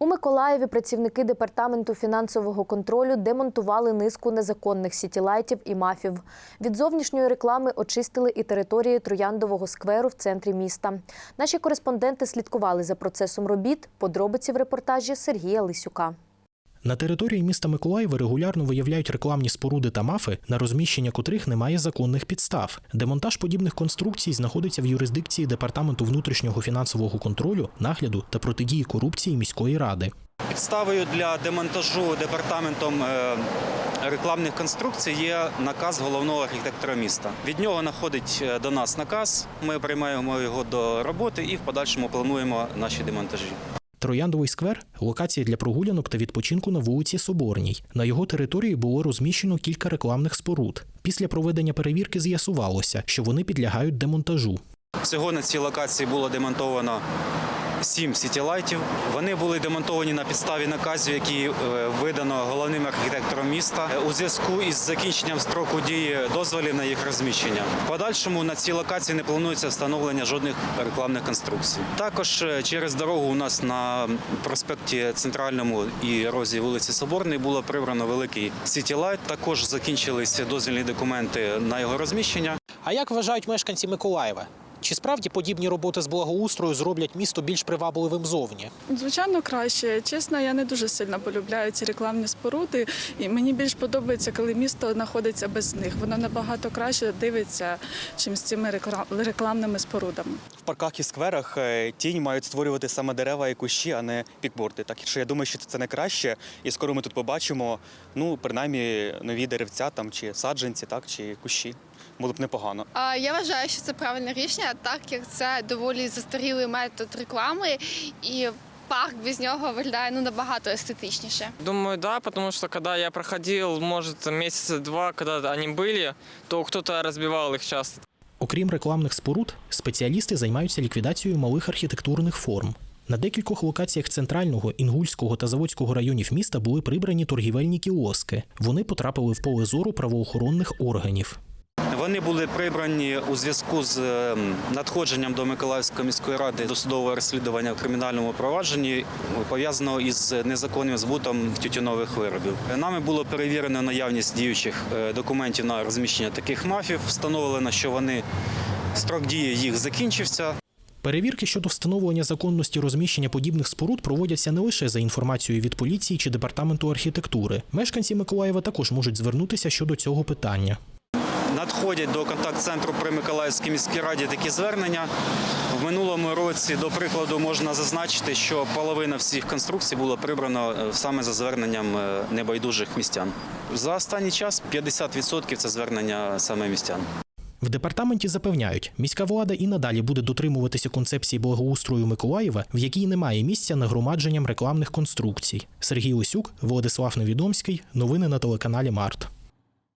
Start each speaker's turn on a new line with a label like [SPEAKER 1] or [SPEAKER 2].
[SPEAKER 1] У Миколаєві працівники департаменту фінансового контролю демонтували низку незаконних сітілайтів і мафів. Від зовнішньої реклами очистили і територію трояндового скверу в центрі міста. Наші кореспонденти слідкували за процесом робіт. Подробиці в репортажі Сергія Лисюка.
[SPEAKER 2] На території міста Миколаєва регулярно виявляють рекламні споруди та мафи, на розміщення котрих немає законних підстав. Демонтаж подібних конструкцій знаходиться в юрисдикції департаменту внутрішнього фінансового контролю, нагляду та протидії корупції міської ради.
[SPEAKER 3] Підставою для демонтажу департаментом е, рекламних конструкцій є наказ головного архітектора міста. Від нього находить е, до нас наказ. Ми приймаємо його до роботи і в подальшому плануємо наші демонтажі.
[SPEAKER 2] Трояндовий сквер локація для прогулянок та відпочинку на вулиці Соборній. На його території було розміщено кілька рекламних споруд. Після проведення перевірки з'ясувалося, що вони підлягають демонтажу.
[SPEAKER 3] Всього на цій локації було демонтовано сім сітілайтів. Вони були демонтовані на підставі наказів, які е, видано головним архітектором міста е, у зв'язку із закінченням строку дії дозволів на їх розміщення. В подальшому на цій локації не планується встановлення жодних рекламних конструкцій. Також е, через дорогу у нас на проспекті Центральному і розі вулиці Соборної було прибрано великий сітілайт. Також закінчилися дозвільні документи на його розміщення.
[SPEAKER 2] А як вважають мешканці Миколаєва? Чи справді подібні роботи з благоустрою зроблять місто більш привабливим зовні?
[SPEAKER 4] Звичайно, краще. Чесно, я не дуже сильно полюбляю ці рекламні споруди, і мені більш подобається, коли місто знаходиться без них. Воно набагато краще дивиться, чим з цими рекламними спорудами.
[SPEAKER 5] в парках і скверах е, тінь мають створювати саме дерева і кущі, а не пікборди. Так що я думаю, що це не краще. І скоро ми тут побачимо, ну принаймні нові деревця там чи саджанці, так чи кущі. Було б непогано.
[SPEAKER 6] А, Я вважаю, що це правильне рішення, так як це доволі застарілий метод реклами, і парк без нього виглядає ну набагато естетичніше.
[SPEAKER 7] Думаю, да, потому что когда я проходил, может, месяца два, когда они были, то кто-то разбивал их часто.
[SPEAKER 2] Окрім рекламних споруд, спеціалісти займаються ліквідацією малих архітектурних форм. На декількох локаціях центрального, інгульського та заводського районів міста були прибрані торгівельні кіоски. Вони потрапили в поле зору правоохоронних органів.
[SPEAKER 3] Вони були прибрані у зв'язку з е, надходженням до Миколаївської міської ради досудового розслідування в кримінальному провадженні пов'язаного із незаконним збутом тютюнових виробів. Нами було перевірено наявність діючих е, документів на розміщення таких мафів. Встановлено, що вони строк дії їх закінчився.
[SPEAKER 2] Перевірки щодо встановлення законності розміщення подібних споруд проводяться не лише за інформацією від поліції чи департаменту архітектури. Мешканці Миколаєва також можуть звернутися щодо цього питання.
[SPEAKER 3] Надходять до контакт-центру при Миколаївській міській раді такі звернення. В минулому році, до прикладу, можна зазначити, що половина всіх конструкцій було прибрано е, саме за зверненням е, небайдужих містян. За останній час 50% це звернення саме містян.
[SPEAKER 2] В департаменті запевняють, міська влада і надалі буде дотримуватися концепції благоустрою Миколаєва, в якій немає місця нагромадженням рекламних конструкцій. Сергій Лисюк, Владислав Невідомський. Новини на телеканалі Март.